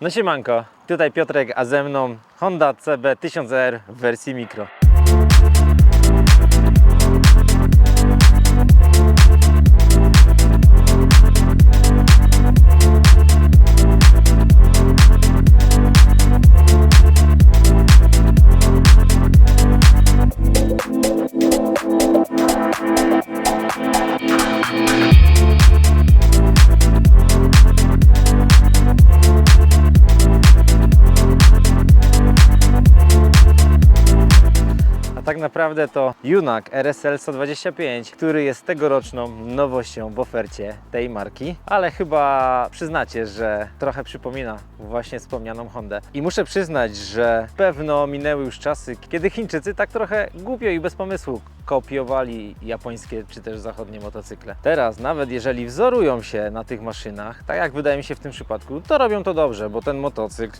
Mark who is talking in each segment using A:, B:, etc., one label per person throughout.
A: No siemanko, tutaj Piotrek, a ze mną Honda CB 1000R w wersji mikro. Naprawdę to Junak RSL 125, który jest tegoroczną nowością w ofercie tej marki, ale chyba przyznacie, że trochę przypomina właśnie wspomnianą Hondę. I muszę przyznać, że pewno minęły już czasy, kiedy Chińczycy tak trochę głupio i bez pomysłu kopiowali japońskie czy też zachodnie motocykle. Teraz nawet jeżeli wzorują się na tych maszynach, tak jak wydaje mi się w tym przypadku, to robią to dobrze, bo ten motocykl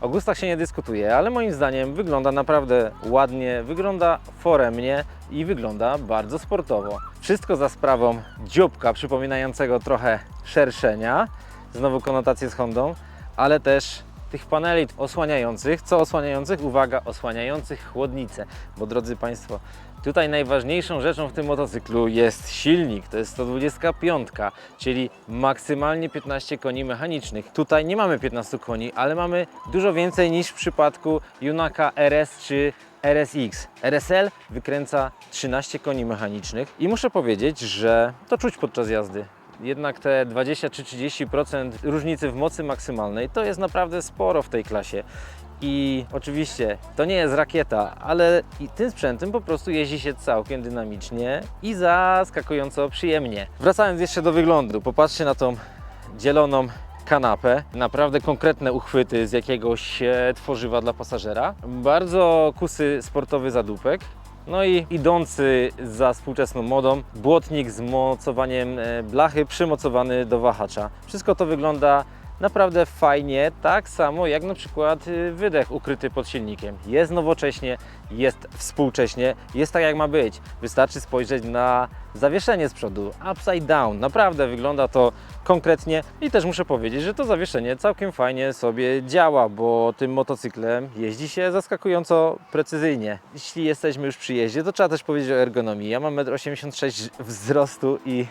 A: o gustach się nie dyskutuje, ale moim zdaniem wygląda naprawdę ładnie, wygląda foremnie i wygląda bardzo sportowo. Wszystko za sprawą dzióbka przypominającego trochę szerszenia, znowu konotacje z Hondą, ale też tych paneli osłaniających, co osłaniających? Uwaga, osłaniających chłodnicę, bo drodzy Państwo, tutaj najważniejszą rzeczą w tym motocyklu jest silnik, to jest 125, czyli maksymalnie 15 koni mechanicznych. Tutaj nie mamy 15 koni, ale mamy dużo więcej niż w przypadku Junaka RS czy RSX. RSL wykręca 13 koni mechanicznych i muszę powiedzieć, że to czuć podczas jazdy. Jednak te 20 czy 30% różnicy w mocy maksymalnej to jest naprawdę sporo w tej klasie. I oczywiście to nie jest rakieta, ale tym sprzętem po prostu jeździ się całkiem dynamicznie i zaskakująco przyjemnie. Wracając jeszcze do wyglądu, popatrzcie na tą dzieloną kanapę. Naprawdę konkretne uchwyty z jakiegoś e, tworzywa dla pasażera. Bardzo kusy sportowy zadupek. No i idący za współczesną modą błotnik z mocowaniem e, blachy przymocowany do wahacza. Wszystko to wygląda naprawdę fajnie, tak samo jak na przykład y, wydech ukryty pod silnikiem. Jest nowocześnie, jest współcześnie, jest tak jak ma być. Wystarczy spojrzeć na zawieszenie z przodu, upside down. Naprawdę wygląda to konkretnie i też muszę powiedzieć, że to zawieszenie całkiem fajnie sobie działa, bo tym motocyklem jeździ się zaskakująco precyzyjnie. Jeśli jesteśmy już przy jeździe, to trzeba też powiedzieć o ergonomii. Ja mam 1,86 m wzrostu i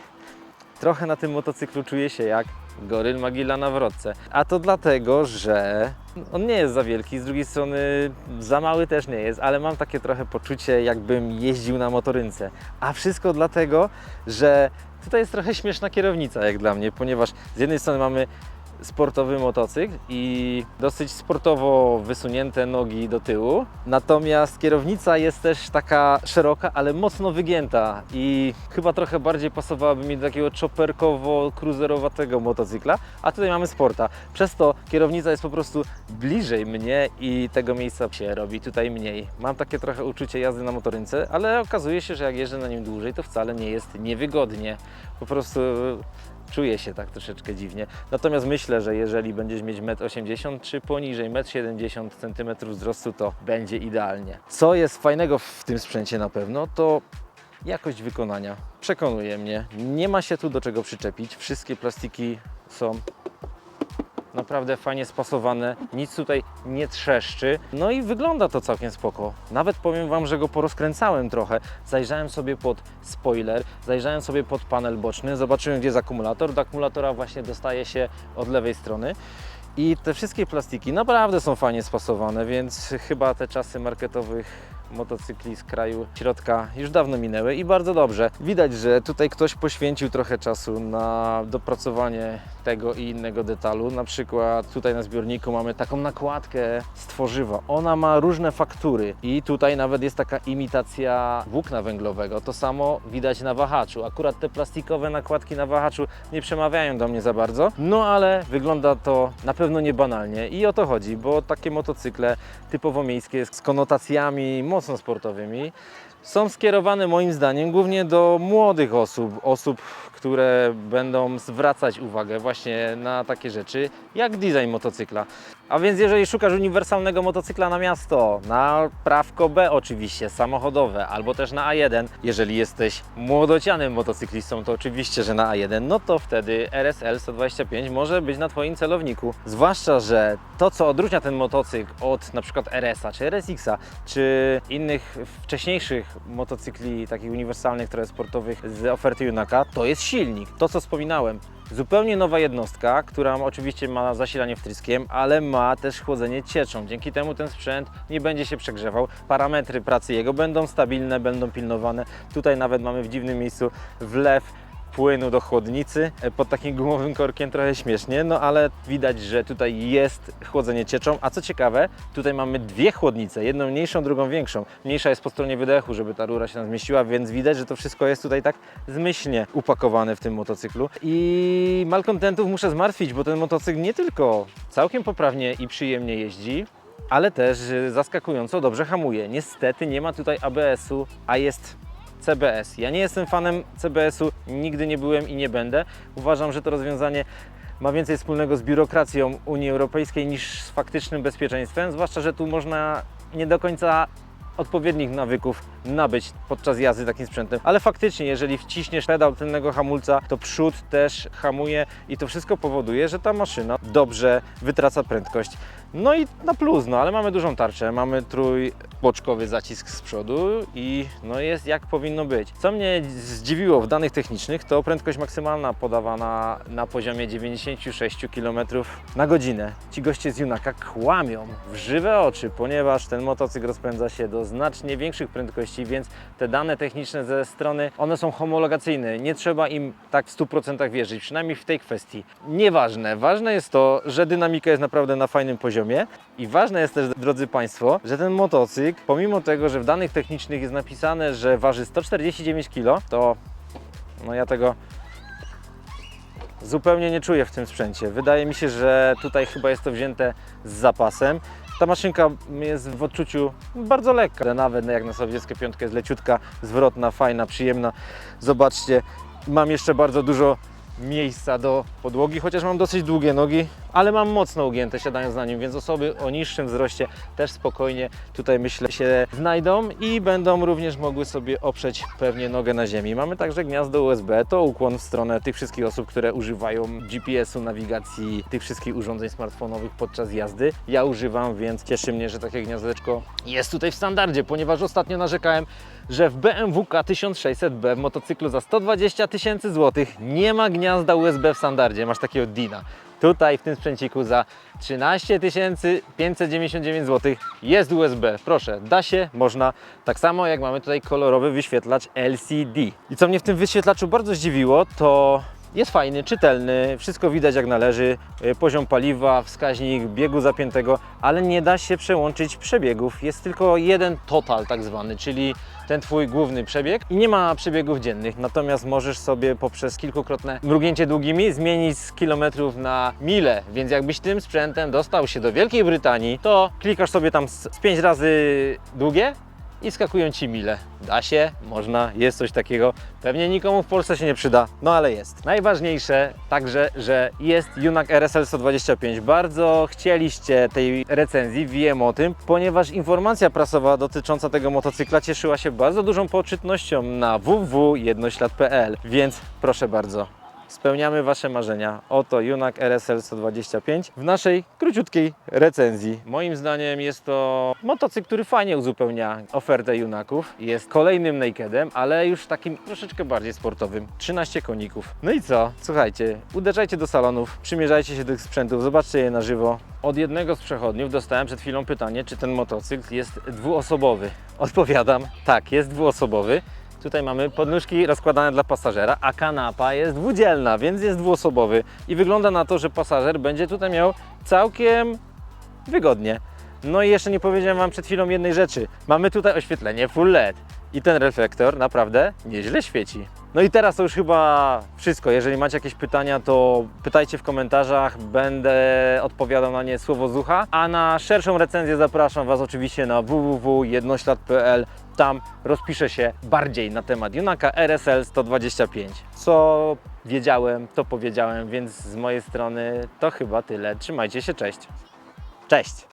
A: trochę na tym motocyklu czuję się jak goryl Magilla na wrotce. A to dlatego, że on nie jest za wielki, z drugiej strony za mały też nie jest, ale mam takie trochę poczucie, jakbym jeździł na motorynce. A wszystko dlatego, że tutaj jest trochę śmieszna kierownica jak dla mnie, ponieważ z jednej strony mamy sportowy motocykl i dosyć sportowo wysunięte nogi do tyłu. Natomiast kierownica jest też taka szeroka, ale mocno wygięta i chyba trochę bardziej pasowałaby mi do takiego chopperkowo-cruiserowatego motocykla, a tutaj mamy sporta. Przez to kierownica jest po prostu bliżej mnie i tego miejsca się robi tutaj mniej. Mam takie trochę uczucie jazdy na motorynce, ale okazuje się, że jak jeżdżę na nim dłużej, to wcale nie jest niewygodnie. Po prostu czuję się tak troszeczkę dziwnie. Natomiast myślę, że jeżeli będziesz mieć 1,80 m czy poniżej 1,70 cm wzrostu, to będzie idealnie. Co jest fajnego w tym sprzęcie na pewno, to jakość wykonania. Przekonuje mnie. Nie ma się tu do czego przyczepić. Wszystkie plastiki są naprawdę fajnie spasowane, nic tutaj nie trzeszczy. No i wygląda to całkiem spoko. Nawet powiem Wam, że go porozkręcałem trochę. Zajrzałem sobie pod spoiler, zajrzałem sobie pod panel boczny, zobaczyłem gdzie jest akumulator. Do akumulatora właśnie dostaje się od lewej strony. I te wszystkie plastiki naprawdę są fajnie spasowane, więc chyba te czasy marketowych motocykli z kraju środka już dawno minęły i bardzo dobrze. Widać, że tutaj ktoś poświęcił trochę czasu na dopracowanie tego i innego detalu. Na przykład tutaj na zbiorniku mamy taką nakładkę z tworzywa. Ona ma różne faktury i tutaj nawet jest taka imitacja włókna węglowego. To samo widać na wahaczu. Akurat te plastikowe nakładki na wahaczu nie przemawiają do mnie za bardzo, no ale wygląda to na pewno nie banalnie i o to chodzi, bo takie motocykle typowo miejskie z konotacjami mocno sportowymi są skierowane moim zdaniem głównie do młodych osób, osób, które będą zwracać uwagę właśnie na takie rzeczy jak design motocykla. A więc jeżeli szukasz uniwersalnego motocykla na miasto, na prawko B oczywiście, samochodowe, albo też na A1, jeżeli jesteś młodocianym motocyklistą, to oczywiście, że na A1, no to wtedy RSL 125 może być na Twoim celowniku. Zwłaszcza, że to co odróżnia ten motocykl od na przykład RS-a, czy RSX-a, czy innych wcześniejszych motocykli takich uniwersalnych, trochę sportowych z oferty Junaka, to jest silnik. To co wspominałem, Zupełnie nowa jednostka, która oczywiście ma zasilanie wtryskiem, ale ma też chłodzenie cieczą. Dzięki temu ten sprzęt nie będzie się przegrzewał. Parametry pracy jego będą stabilne, będą pilnowane. Tutaj nawet mamy w dziwnym miejscu wlew płynu do chłodnicy e, pod takim gumowym korkiem trochę śmiesznie, no ale widać, że tutaj jest chłodzenie cieczą, a co ciekawe, tutaj mamy dwie chłodnice, jedną mniejszą, drugą większą. Mniejsza jest po stronie wydechu, żeby ta rura się tam zmieściła, więc widać, że to wszystko jest tutaj tak zmyślnie upakowane w tym motocyklu i malkontentów muszę zmartwić, bo ten motocykl nie tylko całkiem poprawnie i przyjemnie jeździ, ale też y, zaskakująco dobrze hamuje. Niestety nie ma tutaj ABS-u, a jest CBS. Ja nie jestem fanem CBS-u, nigdy nie byłem i nie będę. Uważam, że to rozwiązanie ma więcej wspólnego z biurokracją Unii Europejskiej niż z faktycznym bezpieczeństwem, zwłaszcza, że tu można nie do końca odpowiednich nawyków nabyć podczas jazdy takim sprzętem. Ale faktycznie, jeżeli wciśniesz pedał tylnego hamulca, to przód też hamuje i to wszystko powoduje, że ta maszyna dobrze wytraca prędkość. No i na plus, no ale mamy dużą tarczę, mamy trójboczkowy zacisk z przodu i no jest jak powinno być. Co mnie zdziwiło w danych technicznych, to prędkość maksymalna podawana na poziomie 96 km na godzinę. Ci goście z Junaka kłamią w żywe oczy, ponieważ ten motocykl rozpędza się do znacznie większych prędkości, więc te dane techniczne ze strony, one są homologacyjne. Nie trzeba im tak w 100% wierzyć, przynajmniej w tej kwestii. Nieważne, ważne jest to, że dynamika jest naprawdę na fajnym poziomie i ważne jest też, drodzy Państwo, że ten motocykl, pomimo tego, że w danych technicznych jest napisane, że waży 149 kg, to no ja tego zupełnie nie czuję w tym sprzęcie. Wydaje mi się, że tutaj chyba jest to wzięte z zapasem. Ta maszynka jest w odczuciu bardzo lekka, nawet jak na sowieckie piątkę jest leciutka, zwrotna, fajna, przyjemna. Zobaczcie, mam jeszcze bardzo dużo miejsca do podłogi, chociaż mam dosyć długie nogi, ale mam mocno ugięte siadając na nim, więc osoby o niższym wzroście też spokojnie tutaj myślę się znajdą i będą również mogły sobie oprzeć pewnie nogę na ziemi. Mamy także gniazdo USB, to ukłon w stronę tych wszystkich osób, które używają GPS-u, nawigacji, tych wszystkich urządzeń smartfonowych podczas jazdy. Ja używam, więc cieszy mnie, że takie gniazdeczko jest tutaj w standardzie, ponieważ ostatnio narzekałem, że w BMW K1600B w motocyklu za 120 tysięcy złotych nie ma gniazda USB w standardzie, masz takiego DINA. Tutaj w tym sprzęciku za 13 599 zł jest USB. Proszę, da się, można. Tak samo jak mamy tutaj kolorowy wyświetlacz LCD. I co mnie w tym wyświetlaczu bardzo zdziwiło, to jest fajny, czytelny, wszystko widać jak należy, y, poziom paliwa, wskaźnik biegu zapiętego, ale nie da się przełączyć przebiegów. Jest tylko jeden total tak zwany, czyli ten Twój główny przebieg. I nie ma przebiegów dziennych, natomiast możesz sobie poprzez kilkukrotne mrugnięcie długimi zmienić z kilometrów na mile, więc jakbyś tym sprzętem dostał się do Wielkiej Brytanii, to klikasz sobie tam z 5 razy długie i skakują Ci mile. Da się, można, jest coś takiego. Pewnie nikomu w Polsce się nie przyda, no ale jest. Najważniejsze także, że jest Junak RSL 125. Bardzo chcieliście tej recenzji, wiem o tym, ponieważ informacja prasowa dotycząca tego motocykla cieszyła się bardzo dużą poczytnością na www.jednoślad.pl, więc proszę bardzo. Spełniamy Wasze marzenia. Oto Junak RSL 125 w naszej króciutkiej recenzji. Moim zdaniem jest to motocykl, który fajnie uzupełnia ofertę Junaków. Jest kolejnym nakedem, ale już takim troszeczkę bardziej sportowym. 13 koników. No i co? Słuchajcie, uderzajcie do salonów, przymierzajcie się do tych sprzętów, zobaczcie je na żywo. Od jednego z przechodniów dostałem przed chwilą pytanie, czy ten motocykl jest dwuosobowy. Odpowiadam, tak, jest dwuosobowy. Tutaj mamy podnóżki rozkładane dla pasażera, a kanapa jest dwudzielna, więc jest dwuosobowy. I wygląda na to, że pasażer będzie tutaj miał całkiem wygodnie. No i jeszcze nie powiedziałem Wam przed chwilą jednej rzeczy. Mamy tutaj oświetlenie full LED i ten reflektor naprawdę nieźle świeci. No i teraz to już chyba wszystko. Jeżeli macie jakieś pytania, to pytajcie w komentarzach. Będę odpowiadał na nie słowo z ucha. A na szerszą recenzję zapraszam Was oczywiście na www.jednoślad.pl. Tam rozpiszę się bardziej na temat Junaka RSL 125. Co wiedziałem, to powiedziałem, więc z mojej strony to chyba tyle. Trzymajcie się, cześć. Cześć!